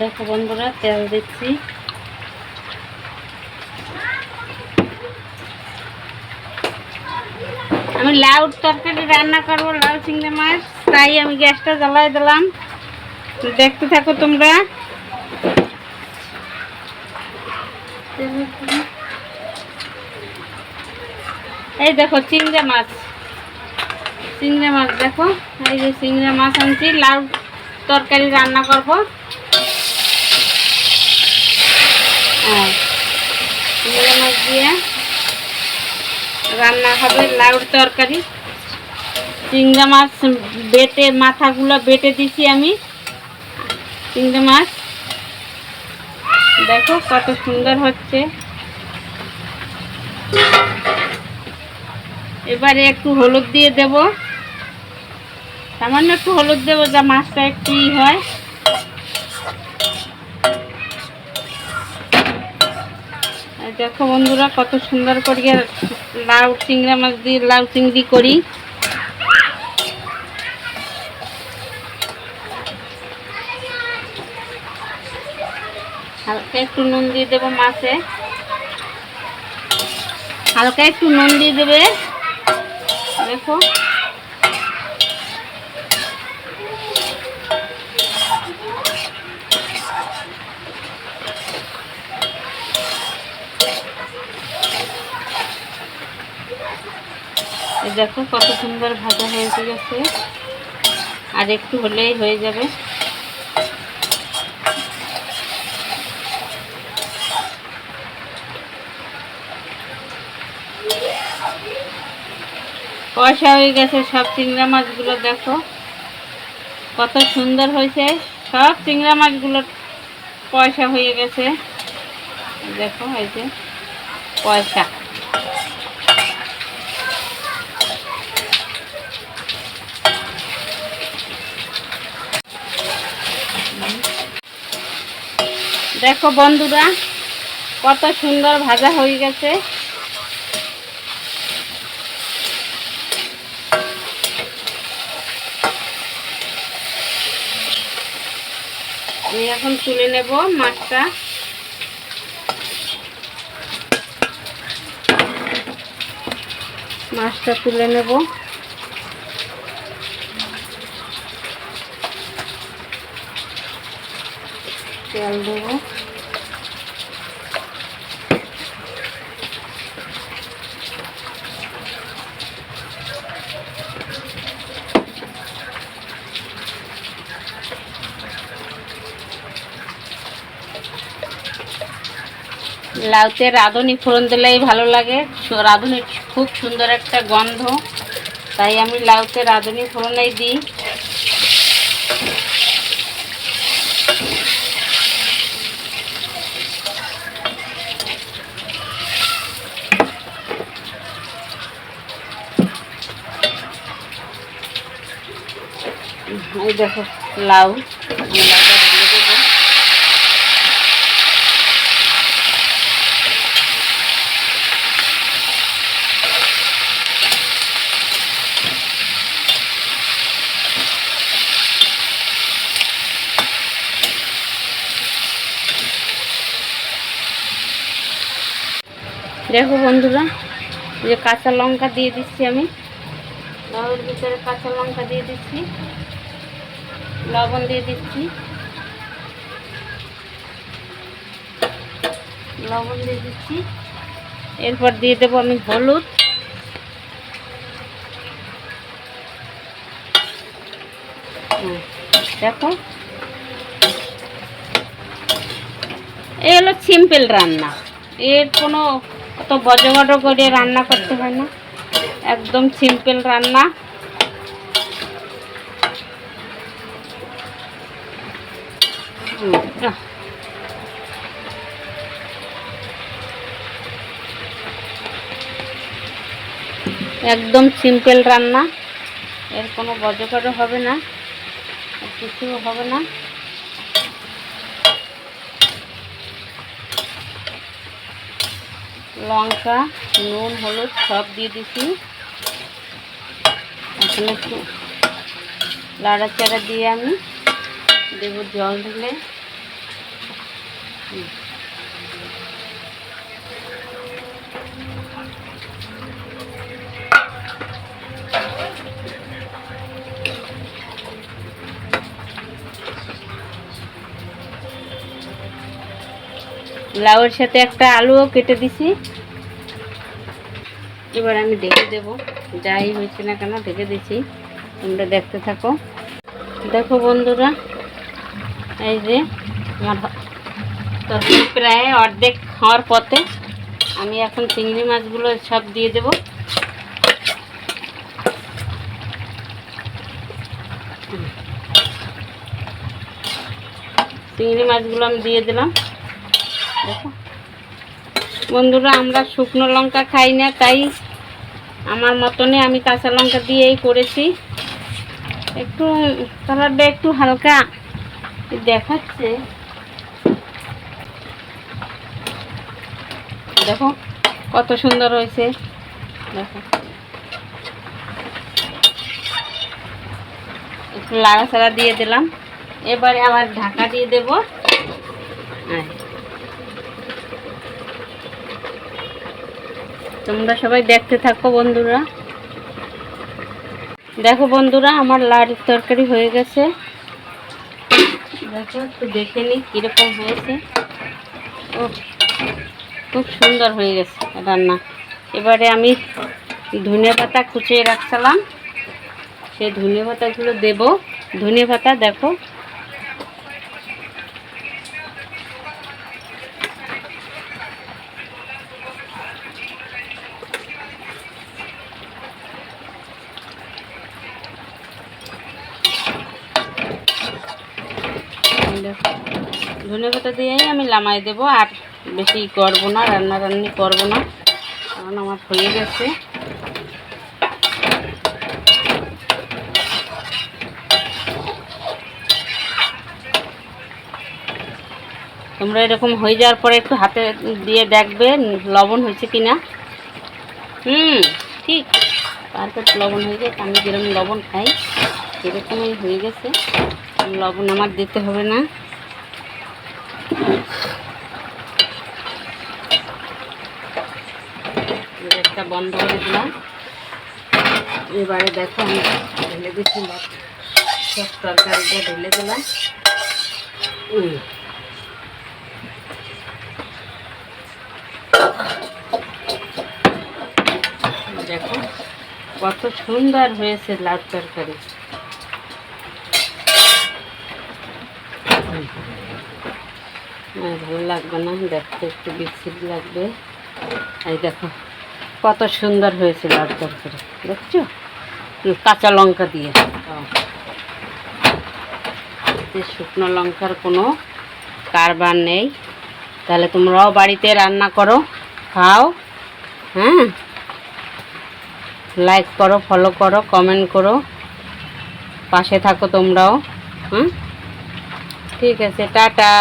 দেখো বন্ধুরা, তেল দিচ্ছি। আমি লাউ তরকারি রান্না করব, লাউ চিংড়ি মাছ, তাই আমি গ্যাসটা জ্বালাই দিলাম। দেখতে থাকো তোমরা। এই দেখো চিংড়ে মাছ। চিংড়ে মাছ দেখো, এই যে চিংড়ে মাছ আনছি, লাউ তরকারি রান্না করব। হ্যাঁ চিংড়ি মাছ দিয়ে রান্না হবে লাউর তরকারি চিংড়ি মাছ বেটে মাথাগুলো বেটে দিছি আমি চিংড়ি মাছ দেখো কত সুন্দর হচ্ছে এবারে একটু হলুদ দিয়ে দেব সামান্য একটু হলুদ দেবো যা মাছটা একটু হয়? দেখো বন্ধুরা, কত সুন্দর করে লাউ চিংড়া মাছ দিয়ে, লাউ চিংড়ি করি। হালকা একটু নুন দিয়ে দেবো মাছে। হালকা একটু নুন দিয়ে দেবে। দেখো। দেখো কত সুন্দর ভাজা হয়ে গেছে। আর একটু হলেই হয়ে যাবে। পয়সা হয়ে গেছে সব চিংড়া মাছগুলো, দেখো। কত সুন্দর হয়েছে। সব চিংড়া মাছগুলো পয়সা হয়ে গেছে। দেখো এই যে পয়সা দেখো বন্ধুরা, কত সুন্দর ভাজা হয়ে গেছে। আমি এখন তুলে নেব মাছটা। মাছটা তুলে নেব। তেল দেবো। লাউতে রাঁধুনি ফোড়ন দিলেই ভালো লাগে। রাঁধুনি খুব সুন্দর একটা গন্ধ। তাই আমি লাউতে রাঁধুনি ফোড়নেই দিই। দেখো, লাউ। আমি লাউটা ঢেলে দেবো দেখো বন্ধুরা যে কাঁচা লঙ্কা দিয়ে দিচ্ছি আমি। লাউয়ের ভিতরে কাঁচা লঙ্কা দিয়ে দিচ্ছি। লবণ দিয়ে দিচ্ছি। লবণ দিয়ে দিচ্ছি। এরপর দিয়ে দেবো আমি হলুদ। দেখো। এই হলো সিম্পল রান্না। এর কোনো অত বজবট করে রান্না করতে হয় না। একদম সিম্পল রান্না। একদম সিম্পল রান্না। এর কোনো বজকটও হবে না কিছু হবে না। লঙ্কা নুন হলুদ সব দিয়ে দিছি। এখন একটু লাড়াচাড়া দিয়ে আমি দেবো জল দিলে লাউয়ের সাথে একটা আলুও কেটে দিছি। এবার আমি ঢেকে দেব। যাই হয়েছে না কেন ঢেকে দিছি। তোমরা দেখতে থাকো। দেখো বন্ধুরা, এই যে আমার তরকারি প্রায় অর্ধেক হওয়ার পথে আমি এখন চিংড়ি মাছগুলো সব দিয়ে দেব। চিংড়ি মাছগুলো আমি দিয়ে দিলাম। দেখো। বন্ধুরা, আমরা শুকনো লঙ্কা খাই না, তাই আমার মতনে আমি কাঁচা লঙ্কা দিয়েই করেছি। একটু কালারটা একটু হালকা দেখাচ্ছে। দেখো, কত সুন্দর হয়েছে। দেখো। একটু লাড়াচাড়া দিয়ে দিলাম। এবারে আবার ঢাকা দিয়ে দেবো। হ্যাঁ তোমরা সবাই দেখতে থাকো বন্ধুরা। দেখো বন্ধুরা, আমার লাড়ির তরকারি হয়ে গেছে। দেখো, একটু দেখে নিই কীরকম হয়েছে। ও, খুব সুন্দর হয়ে গেছে রান্না। এবারে আমি ধনে পাতা কুচিয়ে রাখছিলাম। সেই ধনে পাতাগুলো দেব। ধনে পাতা দেখো ধনে পাতা দিয়েই আমি লামাই দেব, আর বেশি করব না, রান্না রান্নি করব না, কারণ আমার হয়ে গেছে। তোমরা এরকম হয়ে যাওয়ার পরে একটু হাতে দিয়ে দেখবে লবণ হয়েছে কি না হুম, ঠিক। পারফেক্ট লবণ হয়ে গেছে, আমি যেরকম লবণ খাই, সেরকমই হয়ে গেছে। লবণ আমার দিতে হবে না। একটা বন্ধ করে দিলাম। এবারে দেখো আমি ঢেলে দিচ্ছি সব তরকারিটা ঢেলে দিলাম। দেখো, কত সুন্দর হয়েছে লাউ তরকারি। আর ভালো লাগবে না, দেখতে একটু বিচ্ছিরি লাগবে। এই দেখো, কত সুন্দর হয়েছে লাউ তরকারি দেখছ? কাঁচা লঙ্কা দিয়ে। শুকনো লঙ্কার কোনো কারবার নেই। তাহলে তোমরাও বাড়িতে রান্না করো, খাও হ্যাঁ? লাইক করো ফলো করো কমেন্ট করো। পাশে থাকো তোমরাও হুম ঠিক আছে টাটা।